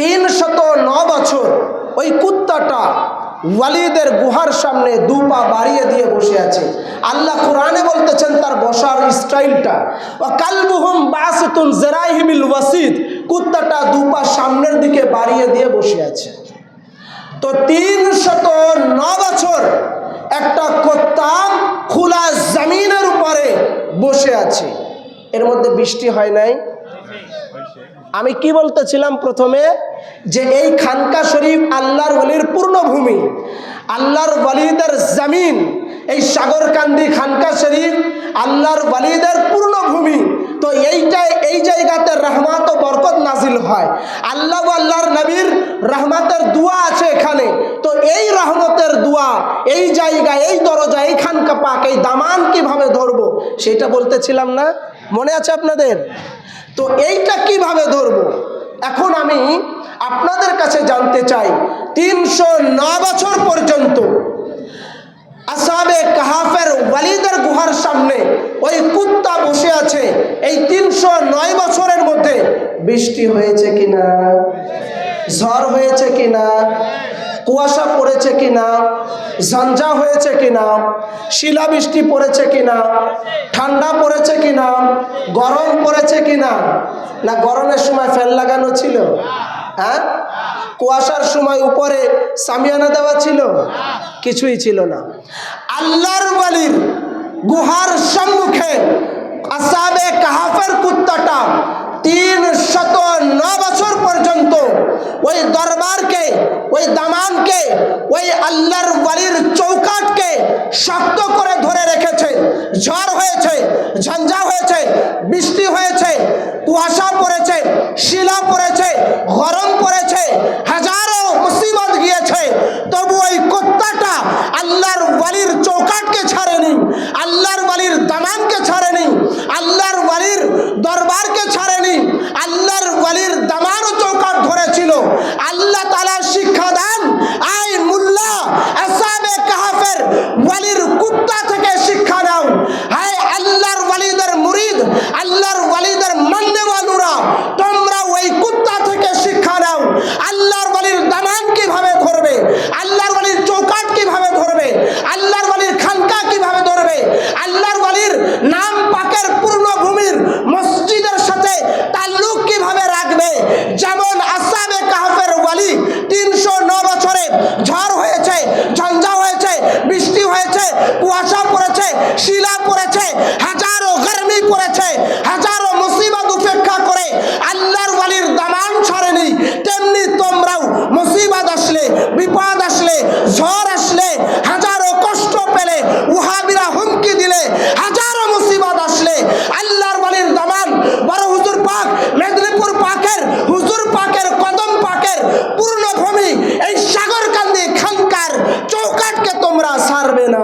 তিন শত ন বছর ওই কুত্তাটা ওয়ালিদের গুহার সামনে দু পা বাড়িয়ে দিয়ে বসে আছে। আল্লাহ কোরআনে বলতেছেন তার বসার স্টাইলটা। ও কালবুহুম বাসতুন জেরাইহিবিল ওয়াসিদ কুত্তাটা দু পা সামনের দিকে বাড়িয়ে দিয়ে বসে আছে। তো তিন শত ন বছর একটা কুত্তা খোলা জমিনের উপরে বসে আছে। এর মধ্যে বৃষ্টি হয় নাই? আমি কি বলতেছিলাম প্রথমে? যে এই খানকা শরীফ আল্লাহর ওলির পূর্ণভূমি আল্লাহর ওয়ালিদের জমিন, এই সাগরকান্দি খানকা শরীফ আল্লাহর ওয়ালিদের পূর্ণভূমি তো এইটাই, এই জায়গাতে রহমাত ও বরকত নাজিল হয়। আল্লাহ আল্লাহর নবীর রহমতের দোয়া আছে এখানে। তো এই রহমতের দোয়া, এই জায়গা, এই দরজা, এই খানকা পাক, এই দামান কীভাবে ধরবো, সেটা বলতেছিলাম না? মনে আছে আপনাদের? তো এইটা কীভাবে ধরব? এখন আমি আপনাদের কাছে জানতে চাই, তিনশো বছর পর্যন্ত আসাবে কাহাফের ওয়ালিদের গুহার সামনে ওই কুত্তা বসে আছে, এই তিনশো নয় বছরের মধ্যে বৃষ্টি হয়েছে কিনা? ঝড় হয়েছে কিনা? কুয়াশা পড়েছে কিনা, ঝঞ্ঝা হয়েছে কিনা, শিলাবৃষ্টি পড়েছে কিনা, ঠান্ডা পড়েছে কিনা, গরম পড়েছে কিনা? না, গরমের সময় ফ্যান লাগানো ছিল? হ্যাঁ? কুয়াশার সময় উপরে সামিয়ানা দেওয়া ছিল? কিছুই ছিল না। আল্লাহর বালির গুহার সম্মুখে আসাবে কাহাফের কুত্তাটা তিন শত ন বছর পর্যন্ত ওই দরবারকে, ওই দামানকে, ওই আল্লাহর বাড়ির চৌকাটকে শক্ত করে ধরে রেখেছে। ঝড় হয়েছে, ঝঞ্ঝা হয়েছে বৃষ্টি হয়েছে কুয়াশা পড়েছে শিলা পড়েছে গরম পড়েছে হাজারো মুসিবত গিয়েছে তবু ওই কুত্তাটা আল্লাহর বালির চৌকাটকে ছাড়েনি আল্লাহর বালির দামানকে ছাড়েনি আল্লাহর বালির দরবারকে ছাড়েনি আল্লাহর বালির দামানও চৌকাট ধরেছিল আল্লাহ তালা শিক্ষা দেন আই মুল্লা আসাবে কাহাফের ওয়ালির কুত্তা থেকে শিক্ষা নাও হায় আল্লাহর ওয়ালিদের মুরিদ আল্লাহর ওয়ালিদের মান্যবানুরা তোমরা ওই কুত্তা থেকে শিক্ষা নাও আল্লাহর ওয়ালির দামান কীভাবে ধরবে আল্লাহর ওয়ালির চৌকাট কীভাবে ধরবে আল্লাহর ওয়ালির খানকা কীভাবে ধরবে আল্লাহর ওয়ালির নাম পাকের পূর্ণভূমির মসজিদের সাথে তাল্লুক কীভাবে রাখবে যেমন আসাবে কাহফের ওয়ালি তিনশো ন বছরে ঝড় হয়েছে ঝঞ্ঝা হয়েছে বৃষ্টি হয়েছে কুয়াশা পড়েছে শিলা পড়েছে হাজারো গরমি পড়েছে হাজারো মুসিবত উপেক্ষা করে আল্লাহর ওয়ালির দামান ছাড়েনি তেমনি তোমরাও মুসিবত আসলে বিপদ আসলে ঝড় আসলে হাজারো কষ্ট পেলে উহাবিরা হুমকি দিলে হাজারো মুসিবত আসলে আল্লাহর ওয়ালির দামান বড় হুজুর পাক মেদিনীপুর পাকের হুজুর পাকের কদম পাকের পূর্ণভূমি এই সাগরকান্দি খানকার চৌকাটকে তোমরা সারবে না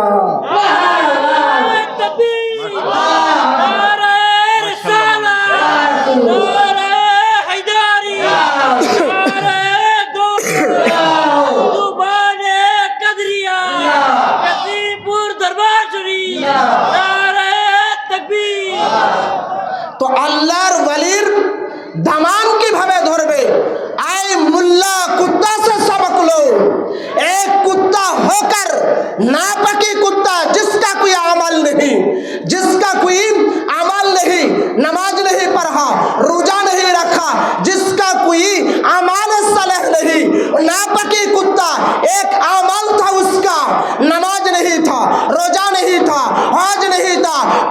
তো আল্লাহর বালির দামান কীভাবে ধরবে? আই মুল্লা কুত্তা সে সবক লো এক কুত্তা হোকার না পাক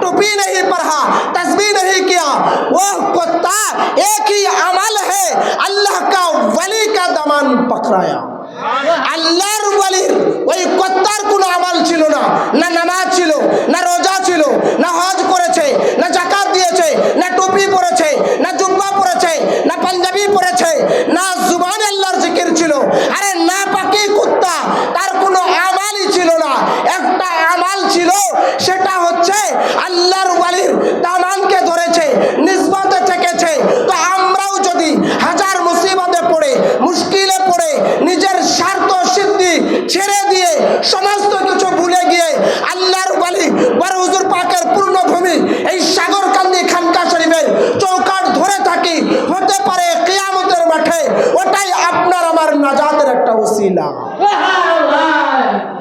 टोपी नहीं पढ़ा तस्बीह नहीं किया वो कुत्ता एक ही अमल है अल्लाह का वली का दमान पकड़ाया আল্লাহর ওয়ালির ওই কত্তার কোনো আমাল ছিল না না নামাজ ছিল না রোজা ছিল না হজ করেছে না জাকাত দিয়েছে না টুপি পরেছে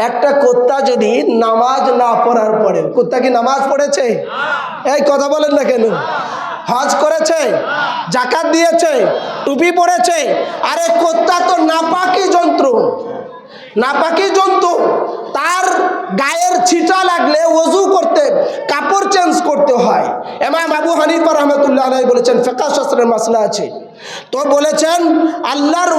একটা কুত্তা যদি নামাজ না পড়ার পরে কুত্তা কি নামাজ পড়েছে? এই কথা বলেন না কেন? হজ করেছে জাকাত দিয়েছে টুপি পরেছে। আরে কুত্তা তো নাপাকি যন্ত্র নাপাকি জন্তু তার গায়ের ছিটা লাগলে ওযু করতে কাপড় চেঞ্জ করতে হয়। এমাম আবু হানিফা রহমতুল্লাহ বলেছেন ফেকা শাস্ত্রের মাসলা আছে। তো বলেছেন, আল্লাহর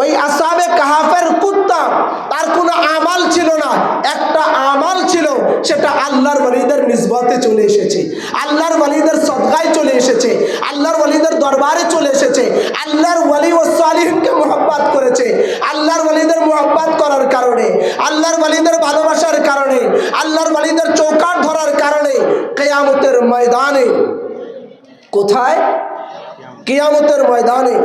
ওই আসাবে কাহাফের কুত্তা, তার কোনো আমাল ছিল না। একটা আমাল ছিল, সেটা আল্লাহর ওয়ালিদের নিসবতে চলে এসেছে। আল্লাহর ওয়ালিদের সদগায় চলে এসেছে। আল্লাহর ওয়ালিদের দরবারে চলে এসেছে। আল্লাহর ওয়ালি ও সালিহিনকে মোহাব্বাত করেছে। আল্লাহর ওয়ালিদের মোহাব্বাত করার কারণে, আল্লাহর ওয়ালিদের ভালোবাসার কারণে, আল্লাহর ওয়ালিদের চৌকাট ধরার কারণে, কেয়ামতের ময়দানে কোথায়? কিয়ামতের ময়দানে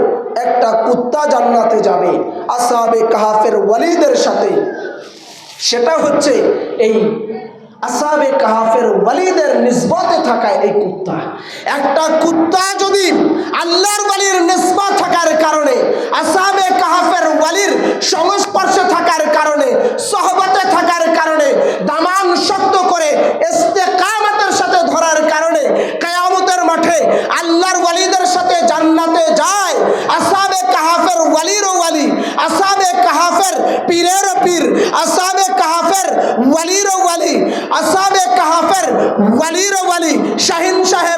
একটা কুত্তা জান্নাতে যাবে, আসাবে কাহাফের ওয়ালিদের সাথে। সেটা হচ্ছে এই আসাবে কাহাফের ওয়ালিদের নিসবতে থাকায় এই কুত্তা। একটা কুত্তা যদি আল্লাহর ওয়ালির নিসবত থাকার কারণে, আসাবে কাহাফের ওয়ালির সংস্পর্শে থাকার কারণে, সহবতে असाब कहाफिर वलीर वली शाहिन शाह